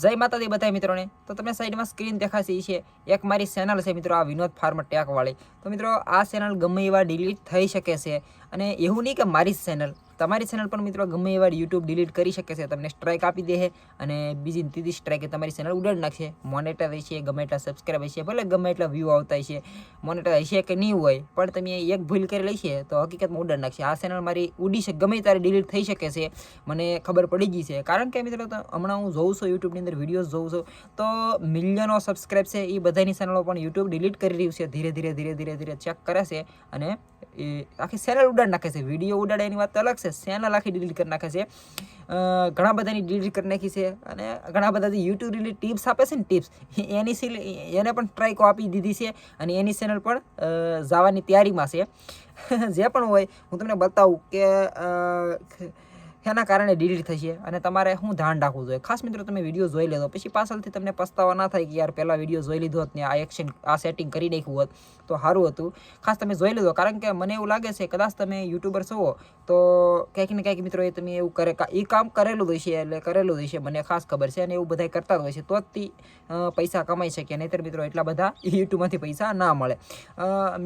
જય માતાજી બધા મિત્રોને. તો તમને સાઈડમાં સ્ક્રીન દેખાશે છે, એક મારી ચેનલ છે મિત્રો, આ વિનોદ ફાર્મ ટેકવાળી. તો મિત્રો, આ ચેનલ ગમે એવા ડિલીટ થઈ શકે છે. અને એવું નહીં કે મારી ચેનલ તમારી ચેનલ પણ મિત્રો ગમે એવા યુટ્યુબ ડિલીટ કરી શકે છે, તમને સ્ટ્રાઇક આપી દે છે અને બીજી ત્રીજી સ્ટ્રાઇકે તમારી ચેનલ ઉડાડી નાખશે. મોનેટર હશે ગમે એટલા સબસ્ક્રાઈબ હશે, ભલે ગમે એટલા વ્યૂ આવતા હશે મોનેટર હશે કે નહીં હોય, પણ તમે એક ભૂલ કરી છે, તો હકીકતમાં ઉડાડી નાખશે. આ ચેનલ મારી ઉડી શકે ગમે ત્યારે ડિલીટ થઈ શકે છે, મને ખબર પડી ગઈ છે. કારણ કે મિત્રો હમણાં હું જોઉં છું યુટ્યુબની અંદર વિડીયોઝ જોઉં છું, તો મિલિયનો સબસ્ક્રાઇબ છે એ બધાની ચેનલો પણ યુટ્યુબ ડિલીટ કરી રહ્યું છે. ધીરે ધીરે ધીરે ધીરે ધીરે ચેક કરે છે અને એ આખી ચેનલ ઉડાડી નાખે છે. વીડિયો ઉડાડે એની વાત અલગ છે ચેનલ આખી ડિલીટ કરી નાખે છે. ઘણા બધાની ડિલીટ કરી નાખી છે અને ઘણા બધા જે યુટ્યુબ રિલેટેડ ટિપ્સ આપે છે ને ટિપ્સ એની સિલ એને પણ ટ્રાઈકો આપી દીધી છે અને એની ચેનલ પણ જવાની તૈયારીમાં છે. જે પણ હોય, હું તમને બતાવું કે એના કારણે ડિલીટ થશે અને તમારે શું ધ્યાન રાખવું જોઈએ? ખાસ મિત્રો, તમે વીડિયો જોઈ લેજો. પછી પાછળથી તમને પસ્તાવા ના થાય કે યાર, પહેલાં વીડિયો જોઈ લીધો હોત ને આ એક્શન આ સેટિંગ કરી નાખ્યું હોત, તો સારું હતું. ખાસ તમે જોઈ લેજો. કારણ કે મને એવું લાગે છે, કદાચ તમે યુટ્યુબર છો, તો ક્યાંક ને કંઈક મિત્રો એ તમે એવું કરે એ કામ કરેલું હોય છે એટલે કરેલું હોય છે મને ખાસ ખબર છે. અને એવું બધા કરતા જ હોય છે. તો જ પૈસા કમાઈ શકે. નહીંતર મિત્રો, એટલા બધા યુટ્યુબમાંથી પૈસા ના મળે.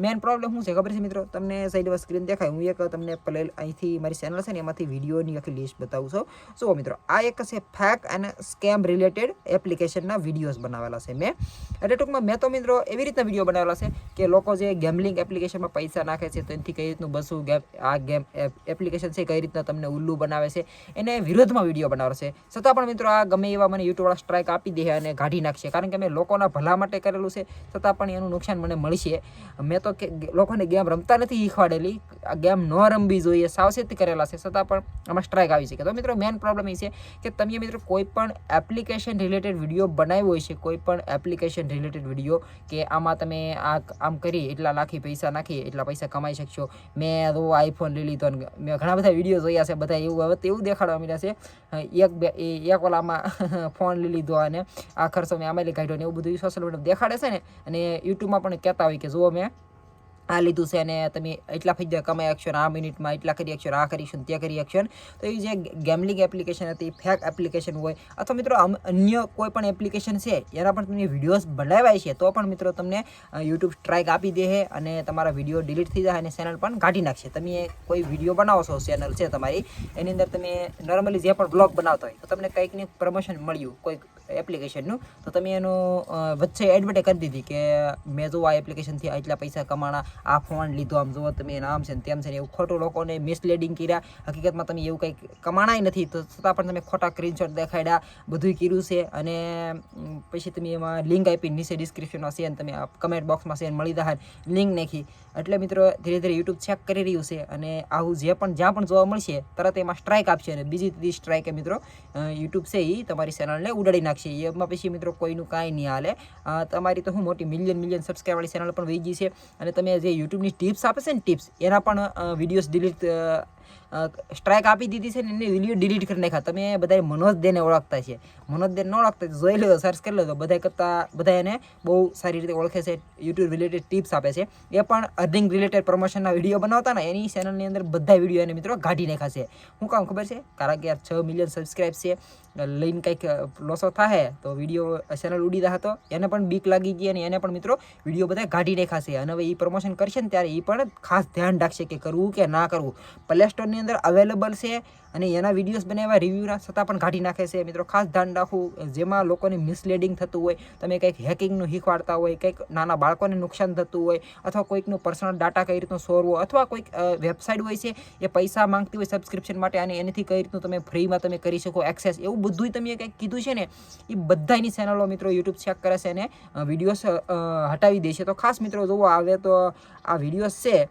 મેન પ્રોબ્લેમ શું છે? ખબર છે મિત્રો? તમને સાઈડમાં સ્ક્રીન દેખાય. હું એક તમને પ્લે, અહીંથી મારી ચેનલ છે ને, એમાંથી વિડીયોની આખી લિસ્ટ બતાવું છું. જુઓ મિત્રો, આ એક છે ફેક અને સ્કેમ રિલેટેડ એપ્લિકેશનના વિડીયોઝ બનાવેલા છે મેં. એટલે ટૂંકમાં મેં તો, મિત્રો, એવી રીતના વીડિયો બનાવેલા છે કે લોકો જે ગેમલિંગ એપ્લિકેશનમાં પૈસા નાખે છે, તો કઈ રીતનું બસવું ગેમ આ ગેમ એપ્લિકેશન છે, કઈ રીતના તમને ઉલ્લુ બનાવે છે, એને વિરોધમાં વીડિયો બનાવે છે. છતાં પણ, મિત્રો, આ ગમે એવા મને યુટ્યુબવાળા સ્ટ્રાઇક આપી દે અને કાઢી નાખશે. કારણ કે મેં લોકોના ભલા માટે કરેલું છે, છતાં પણ એનું નુકસાન મને મળશે. મેં તો લોકોને ગેમ રમતા નથી શીખવાડેલી, આ ગેમ ન રમવી જોઈએ, સાવચેતી કરેલા છે. છતાં પણ આમાં સ્ટ્રાઇક આવી શકે તો મિત્રો મેન પ્રોબ્લેમ એ છે કે તમે મિત્રો કોઈ પણ એપ્લિકેશન રિલેટેડ વીડિયો બનાવ્યો હોય છે કોઈ પણ એપ્લિકેશન રિલેટેડ વીડિયો કે આમાં તમે આ આમ કરી એટલા લાખી પૈસા નાખી એટલા પૈસા કમાઈ શકશો. મેં તો આઈફોન લઈ લીધો મેં ઘણા બધા વીડિયો જોયા છે, બધા એવું, હવે તેવું દેખાડવા મળ્યા છે. એક બે એક ઓલામાં ફોન લઈ લીધો અને આ ખર્ચો મેં આમાં લઈ કાઢ્યો ને એવું બધું સોશિયલ મીડિયા દેખાડે છે ને. અને યુટ્યુબમાં પણ કહેતા હોય કે, જુઓ મેં આ લીધું છે અને તમે એટલા પૈસા કમાઈ શકશો આ મિનિટમાં એટલા કરી શકશો આ કરીશું ને ત્યાં કરી શકશો તો એ જે ગેમલિંગ એપ્લિકેશન હતી ફેક એપ્લિકેશન હોય અથવા મિત્રો અન્ય કોઈ પણ એપ્લિકેશન છે, એના પણ તમે વિડીયોઝ બનાવ્યા છે, તો પણ મિત્રો તમને યુટ્યુબ સ્ટ્રાઇક આપી દે અને તમારા વીડિયો ડિલીટ થઈ જાય અને ચેનલ પણ કાઢી નાખશે. તમે કોઈ વીડિયો બનાવો છો ચેનલ છે તમારી, એની અંદર તમે નોર્મલી જે પણ બ્લોગ બનાવતા હોય, તો તમને કંઈક ને પ્રમોશન મળ્યું કોઈક એપ્લિકેશનનું તો તમે એનું વચ્ચે એડવર્ટાઈઝ કરી દીધી કે મેં જો આ એપ્લિકેશનથી આટલા પૈસા કમાણા, આ ફોન લીધો, આમ જુઓ તમે એના આમ છે ને તેમ છે ને એવું ખોટું લોકોને મિસલીડિંગ કર્યા. હકીકતમાં તમે એવું કંઈક કમાણાય નથી, તો છતાં પણ તમે ખોટા સ્ક્રીનશોટ દેખાડ્યા બધું કર્યું છે. અને પછી તમે એમાં લિંક આપી નીચે ડિસ્ક્રિપ્શનમાં છે અને તમે કમેન્ટ બોક્સમાં છે મળી દહાર લિંક નાખી. એટલે મિત્રો, ધીરે ધીરે યુટ્યુબ ચેક કરી રહ્યું છે અને આવું જે પણ, જ્યાં પણ જોવા મળશે, તરત એમાં સ્ટ્રાઇક આપશે. અને બીજી ત્રીજી સ્ટ્રાઇકે મિત્રો યુટ્યુબ છે એ તમારી ચેનલને ઉડાડી નાખશે. એમાં પછી મિત્રો કોઈનું કાંઈ નહીં હાલે. તમારી તો હું મોટી મિલિયન મિલિયન સબસ્ક્રાઈબરવાળી ચેનલ પણ વહી ગઈ છે. અને તમે જે યુટ્યુબની ટિપ્સ આપે છે ને ટિપ્સ એના પણ વિડીયોઝ ડિલીટ સ્ટ્રાઇક આપી દીધી છે ને એને વીડિયો ડિલીટ કરી નાખ્યા. તમે બધા મનોજ દેને ઓળખતા છે. મનોજ દેને ન ઓળખતા જોઈ લો સર્ચ કરી લો બધા કરતાં બધા એને બહુ સારી રીતે ઓળખે છે યુટ્યુબ રિલેટેડ ટિપ્સ આપે છે. એ પણ અર્નિંગ રિલેટેડ પ્રમોશનના વીડિયો બનાવતા ને એની ચેનલની અંદર બધા વીડિયો એને મિત્રો કાઢી નાખ્યા છે. શું કામ ખબર છે? કારણ કે છ મિલિયન સબસ્ક્રાઇબ છે લઈને કંઈક લોસો થાય તો વીડિયો ચેનલ ઉડી રહ્યા હતો એને પણ બીક લાગી ગઈ અને એને પણ મિત્રો વીડિયો બધા કાઢી નાખાશે અને હવે એ પ્રમોશન કરશે ને ત્યારે એ પણ ખાસ ધ્યાન રાખશે કે કરવું કે ના કરવું. પ્લે સ્ટોરની અંદર અવેલેબલ છે અને એના વિડીયોઝ બનાવ્યા રિવ્યૂના છતાં પણ કાઢી નાખે છે. મિત્રો, ખાસ ધ્યાન રાખવું, જેમાં લોકોને મિસલેડિંગ થતું હોય, તમે કંઈક હેકિંગનું શીખવાડતા હોય, કંઈક નાના બાળકોને નુકસાન થતું હોય, અથવા કોઈકનું પર્સનલ ડાટા કઈ રીતનું સોરવો, અથવા કોઈક વેબસાઇટ હોય છે, એ પૈસા માંગતી હોય સબસ્ક્રિપ્શન માટે અને એનાથી કઈ રીતનું તમે ફ્રીમાં તમે કરી શકો એક્સેસ એવું બધુંય તમે કંઈક કીધું છે ને, એ બધાની ચેનલો મિત્રો યુટ્યુબ ચેક કરે છે અને વિડીયોઝ હટાવી દે છે. તો ખાસ મિત્રો, જોવો, આવે તો આ વિડીયોઝ છે.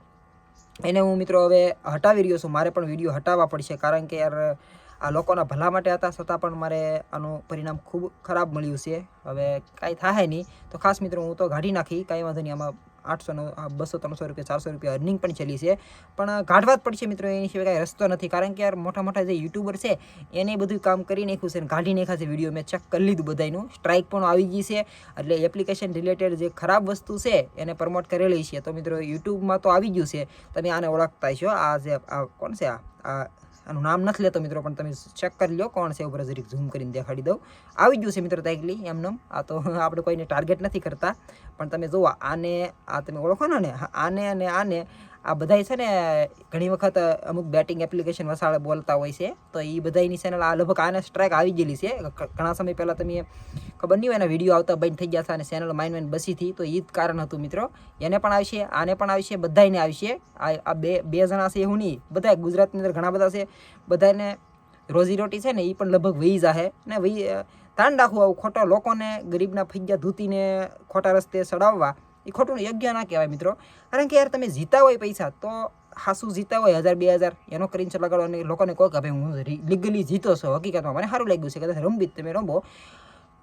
એને હું મિત્રો હવે હટાવી રહ્યો છું. મારે પણ વીડિયો હટાવવા પડશે કારણ કે યાર, આ લોકોના ભલા માટે હતા, છતાં પણ મારે આનું પરિણામ ખૂબ ખરાબ મળ્યું છે. હવે કાંઈ થાય નહીં. તો ખાસ મિત્રો હું તો કાઢી નાખી, કાંઈ વાંધો નહીં. આમાં આઠસો બસો ત્રણસો રૂપિયા, ચારસો રૂપિયા અર્નિંગ પણ ચલી છે. પણ કાઢવા જ પડશે મિત્રો, એની સિવાય કાંઈ રસ્તો નથી. કારણ કે યાર, મોટા મોટા જે યુટ્યુબર છે, એને બધું કામ કરી નાખ્યું છે અને કાઢી નાખ્યા છે વીડિયો મેં ચેક કરી લીધું બધાનું સ્ટ્રાઇક પણ આવી ગઈ છે. એટલે એપ્લિકેશન રિલેટેડ જે ખરાબ વસ્તુ છે, એને પ્રમોટ કરેલી છે. તો મિત્રો યુટ્યુબમાં તો આવી ગયું છે. તમે આને ઓળખતા છો આ જે, આ કોણ છે આ આનું નામ નથી લેતો મિત્રો, પણ તમે ચેક કરી લો કોણ છે ઉપર જરીક ઝૂમ કરીને દેખાડી દઉં. આવી ગયું છે મિત્રો તાકલી એમનેમ આ તો આપણે કોઈને ટાર્ગેટ નથી કરતા. પણ તમે જુઓ આને આ તમે ઓળખો ને આને અને આને આ બધાય છે ને ઘણી વખત અમુક બેટિંગ એપ્લિકેશન વસાડે બોલતા હોય છે. તો એ બધાની ચેનલ આ લગભગ આને સ્ટ્રાઇક આવી ગયેલી છે. ઘણા સમય પહેલાં તમે ખબર નહીં હોય એના વીડિયો આવતા બંધ થઈ ગયા હતા અને ચેનલ માઇન માઇન બસી હતી. તો એ જ કારણ હતું મિત્રો. એને પણ આવશે, આને પણ આવશે, બધાયને આવશે. આ બે બે જણા છે એવું નહીં. બધા ગુજરાતની અંદર ઘણા બધા છે. બધાને રોજીરોટી છે ને એ પણ લગભગ વહી જાહે. ને વહી તાણ રાખવું આવું ખોટા લોકોને, ગરીબના ફૈયા ધૂતીને ખોટા રસ્તે ચડાવવા. એ ખોટું યોગ્ય ના કહેવાય મિત્રો. કારણ કે યાર તમે જીતા હોય પૈસા, તો હાસુ જીતા હોય હજાર, બે હજાર. એનો કરીને લગાડો અને લોકોને કહો કે ભાઈ હું લીગલી જીતો છો, હકીકતમાં મને સારું લાગ્યું છે, કદાચ રમબીત તમે રમો.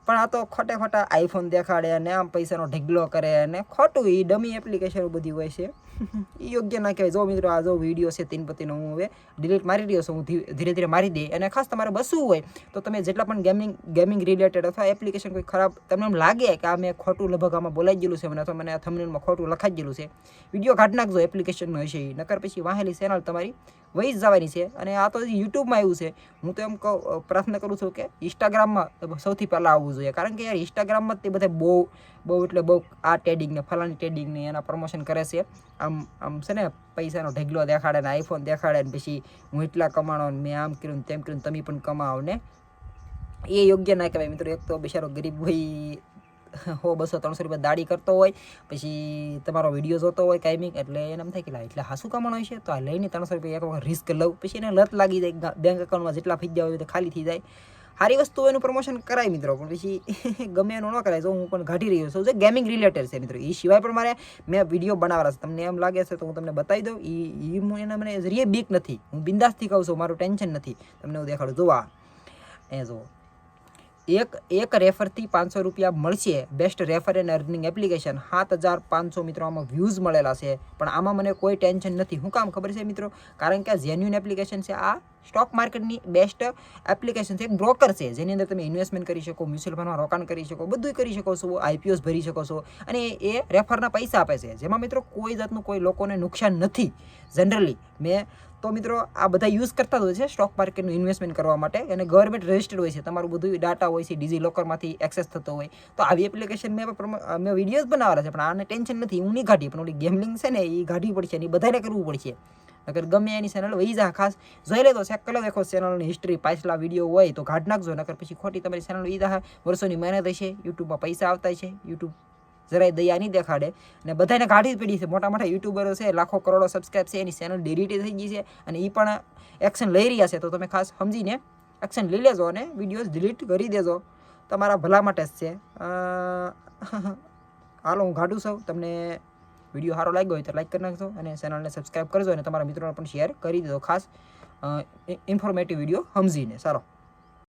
પણ આ તો ખોટે ખોટા આઈફોન દેખાડે અને આમ પૈસાનો ઢગલો કરે અને ખોટું એ ડમી એપ્લિકેશન બધી હોય છે. એ યોગ્ય ના કહેવાય. જો મિત્રો આ જો વીડિયો છે તીન પતિનો હું હવે ડિલીટ મારી રહ્યો છું. હું ધી- ધીરે ધીરે મારી દઈએ અને ખાસ તમારે બસવું હોય તો તમે જેટલા પણ ગેમિંગ ગેમિંગ રિલેટેડ અથવા એપ્લિકેશન કોઈ ખરાબ તમને એમ લાગે કે આ મેં ખોટું લગભગ આમાં બોલાઈ ગયેલું છે મને અથવા મને આ થમનેલમાં ખોટું લખાઈ ગયેલું છે વીડિયો કાઢી નાખજો એપ્લિકેશનનો હશે એ નકર પછી વાહેલી ચેનલ તમારી વહી જ જવાની છે. અને આ તો હજી યુટ્યુબમાં આવ્યું છે. હું તો એમ કહું પ્રાર્થના કરું છું કે ઇન્સ્ટાગ્રામમાં સૌથી પહેલાં આવવું જોઈએ. કારણ કે યાર ઇન્સ્ટાગ્રામમાં તે બધા બહુ બહુ એટલે બહુ આ ટેડિંગ ને, ફલાણી ટેડિંગ ને એના પ્રમોશન કરે છે. આમ આમ છે ને, પૈસાનો ઢગલો દેખાડે ને આઈફોન દેખાડે ને, પછી હું એટલા કમાણો ને, મેં આમ કર્યું તેમ કર્યું તમે પણ કમાવો ને. એ યોગ્ય ના કહેવાય. મિત્રો, એક તો બિચારો ગરીબ ભાઈ હો બસો ત્રણસો રૂપિયા દાડી કરતો હોય, પછી તમારો વીડિયો જોતો હોય કાયમિક એટલે એને એમ થાય કે એટલે હાસું કમાણો છે, તો આ લઈને ત્રણસો રૂપિયા એક વખત રિસ્ક લઉં. પછી એને લત લાગી જાય બેંક એકાઉન્ટમાં જેટલા થઈ જાય હોય તો ખાલી થઈ જાય. સારી વસ્તુ એનું પ્રમોશન કરાય મિત્રો, પણ પછી ગમે એનું ન કરાય. જો હું પણ ઘાટી રહ્યો છું. જે ગેમિંગ રિલેટેડ છે મિત્રો એ સિવાય પણ મારે મેં વીડિયો બનાવવા છે. તમને એમ લાગે છે તો હું તમને બતાવી દઉં. એ હું એને મને જરીએ બીક નથી. હું બિંદાસથી કહું છું, મારું ટેન્શન નથી. તમને હું દેખાડું. જોવા. એ જુઓ એક એક રેફરથી પાંચસો રૂપિયા મળશે. Best refer and earning application સાત હજાર પાંચસો મિત્રો આમાં વ્યૂઝ મળેલા છે. પણ આમાં મને કોઈ ટેન્શન નથી. શું કામ ખબર છે મિત્રો? કારણ કે આ જેન્યુન એપ્લિકેશન છે. આ સ્ટોક માર્કેટની બેસ્ટ એપ્લિકેશન છે. એક બ્રોકર છે. જેની અંદર તમે ઇન્વેસ્ટમેન્ટ કરી શકો મ્યુચ્યુઅલ ફંડમાં રોકાણ કરી શકો બધું કરી શકો છો આઈપીઓસ ભરી શકો છો. અને એ રેફરના પૈસા આપે છે. જેમાં મિત્રો કોઈ જાતનું કોઈ લોકોને નુકસાન નથી. જનરલી મેં તો મિત્રો, આ બધા યુઝ કરતા જ હોય છે સ્ટોક માર્કેટનું ઇન્વેસ્ટમેન્ટ કરવા માટે. અને ગવર્મેન્ટ રજિસ્ટર્ડ હોય છે. તમારું બધું ડાટા હોય છે ડીજી લોકરમાંથી એક્સેસ થતો હોય. તો આવી એપ્લિકેશન મેં મેં વિડીયોઝ બનાવેલા છે. પણ આને ટેન્શન નથી. હું નહીં કાઢી પણ ઓલી ગેમલિંગ છે ને, એ કાઢવી પડશે એ બધાને કરવું પડશે. અગર ગમે એની ચેનલ વહી જા ખાસ. જોઈ લેતો ચેક કરી દેખો ચેનલની હિસ્ટ્રી પાછલા વીડિયો હોય તો કાઢ નાખજો. નકર પછી ખોટી તમારી ચેનલ જા વર્ષોની મહેનત હશે. યુટ્યુબમાં પૈસા આવતા છે યુટ્યુબ જરાય દયા નહીં દેખાડે. અને બધાને કાઢી જ પડી છે. મોટા મોટા યુટ્યુબરો છે, લાખો કરોડો સબસ્ક્રાઇબ છે, એની ચેનલ ડિલીટ થઈ ગઈ છે. અને એ પણ એક્શન લઈ રહ્યા છે. તો તમે ખાસ સમજીને એક્શન લઈ લેજો અને વિડીયોઝ ડિલીટ કરી દેજો. તમારા ભલા માટે જ છે. હાલો, હું ઘાટું છું. તમને વીડિયો સારો લાગ્યો હોય તો લાઈક કરી નાખજો અને ચેનલને સબસ્ક્રાઈબ કરજો અને તમારા મિત્રોને પણ શેર કરી દેજો. ખાસ ઇન્ફોર્મેટિવ વીડિયો સમજીને. સારો.